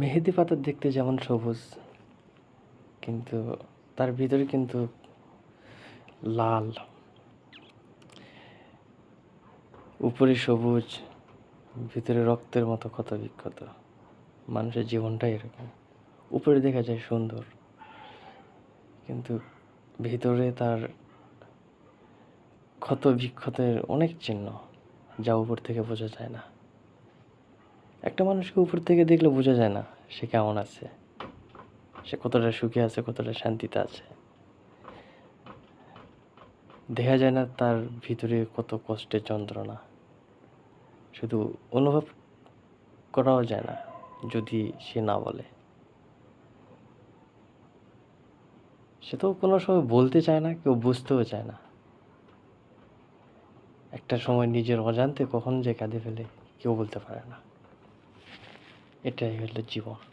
মেহেদি পাতা দেখতে যেমন সবুজ, কিন্তু তার ভিতরে কিন্তু লাল, উপরে সবুজ, ভিতরে রক্তের মতো ক্ষত বিক্ষত। মানুষের জীবনটাই এরকম। উপরে দেখা যায় সুন্দর, কিন্তু ভিতরে তার ক্ষত বিক্ষতের অনেক চিহ্ন যা উপর থেকে বোঝা যায় না। একটা মানুষকে উপর থেকে দেখলে বোঝা যায় না সে কেমন আছে। সে কতটা সুখে আছে, কতটা শান্তিতে আছে। দেখা যায় না তার ভিতরে কত কষ্টের যন্ত্রণা। শুধু অনুভব করাও যায় না, যদি সে না বলে। সে তো কোনো সময় বলতে চায় না, কেউ বুঝতেও চায় না। একটা সময় নিজের অজান্তে কখন যে কাঁদে ফেলে, কেউ বলতে পারে না। এটাই হলো জীবন।